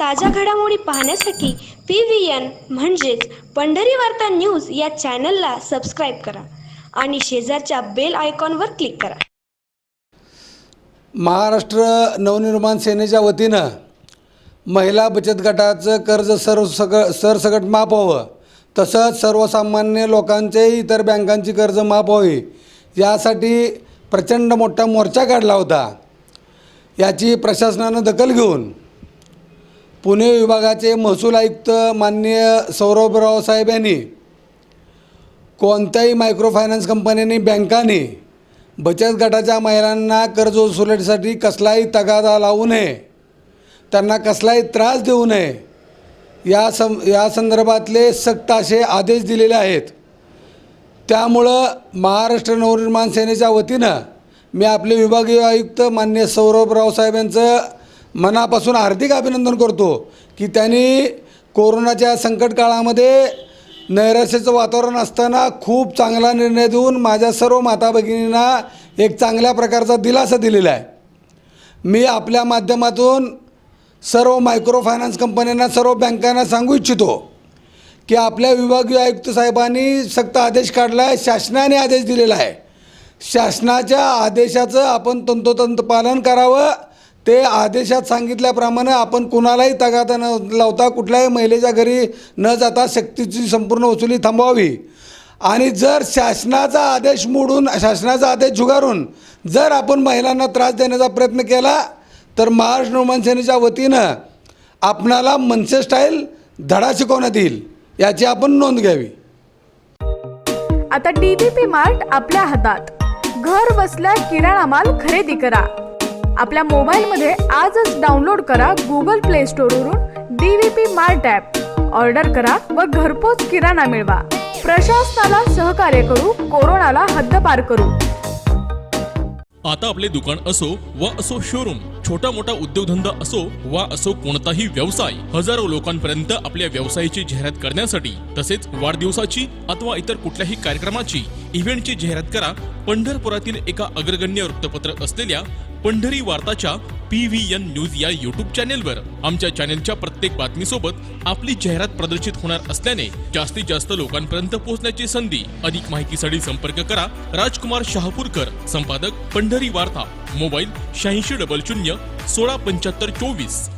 ताज्या घडामोडी पाहण्यासाठी पी व्ही एन म्हणजेच पंढरी वार्ता न्यूज या चॅनलला सबस्क्राईब करा आणि शेजारच्या बेल आयकॉनवर क्लिक करा. महाराष्ट्र नवनिर्माण सेनेच्या वतीनं महिला बचत गटाचं कर्ज सर्व सग सरसकट माफ व्हावं. तसंच सर्वसामान्य लोकांचे इतर बँकांची कर्ज माफ व्हावी. यासाठी प्रचंड मोठा मोर्चा काढला होता. याची प्रशासनानं दखल घेऊन पुणे विभागाचे महसूल आयुक्त माननीय सौरभराव साहेब यांनी कोणत्याही मायक्रो फायनान्स कंपन्यांनी बँकांनी बचत गटाच्या महिलांना कर्ज वसुलीसाठी कसलाही तगादा लावू नये त्यांना कसलाही त्रास देऊ नये या सं या संदर्भातले सक्त असे आदेश दिलेले आहेत. त्यामुळं महाराष्ट्र नवनिर्माण सेनेच्या वतीनं मी आपले विभागीय आयुक्त मान्य सौरभराव साहेब यांचं मनापासून हार्दिक अभिनंदन करतो की त्यांनी कोरोनाच्या संकट काळामध्ये नैराश्याचं वातावरण असताना खूप चांगला निर्णय देऊन माझ्या सर्व माता भगिनींना एक चांगल्या प्रकारचा दिलासा दिलेला आहे. मी आपल्या माध्यमातून सर्व मायक्रो फायनान्स कंपन्यांना सर्व बँकांना सांगू इच्छितो की आपल्या विभागीय आयुक्त साहेबांनी सक्त आदेश काढला आहे शासनाने आदेश दिलेला आहे. शासनाच्या आदेशाचं आपण तंतोतंत पालन करावं. ते आदेशात सांगितल्याप्रमाणे आपण कुणालाही तगादा न लावता कुठल्याही महिलेच्या घरी न जाता शक्तीची संपूर्ण वसुली थांबवावी. आणि जर शासनाचा आदेश मोडून शासनाचा आदेश झुगारून जर आपण महिलांना त्रास देण्याचा प्रयत्न केला तर महाराष्ट्र निर्माण सेनेच्या वतीनं आपणाला मनसे स्टाईल धडा शिकवण्यात येईल याची आपण नोंद घ्यावी. आता डीबीपी मार्ट आपल्या हातात. घर बसल्या किराणा माल खरेदी करा. आपल्या मोबाईलमध्ये आजच डाउनलोड करा गुगल प्ले स्टोअरवरून डीव्हीपी मार्ट ॲप ऑर्डर करा व घरपोच किराणा मिळवा. प्रशासनाला सहकार्य करू कोरोनाला हद्दपार करू. आता आपले दुकान असो वा असो शोरूम छोटा मोठा उद्योगधंदा असो वा असो कोणताही व्यवसाय हजारो लोकांपर्यंत आपल्या व्यवसायाची जाहिरात करण्यासाठी तसेच वाढदिवसाची अथवा इतर कुठल्याही कार्यक्रमाची इव्हेंटची जाहिरात करा. पंढरपुरातील एका अग्रगण्य वृत्तपत्र असलेल्या पंढरी वार्ताच्या पी व्ही एन न्यूज या युट्यूब चॅनेलवर आमच्या चॅनेलच्या प्रत्येक बातमीसोबत आपली जाहिरात प्रदर्शित होणार असल्याने जास्तीत जास्त लोकांपर्यंत पोहोचण्याची संधी अधिक माहितीसाठी संपर्क करा. राजकुमार शहापूरकर संपादक पंढरी वार्ता मोबाईल शहाऐंशी डबल शून्य सोळा पंच्याहत्तर चोवीस.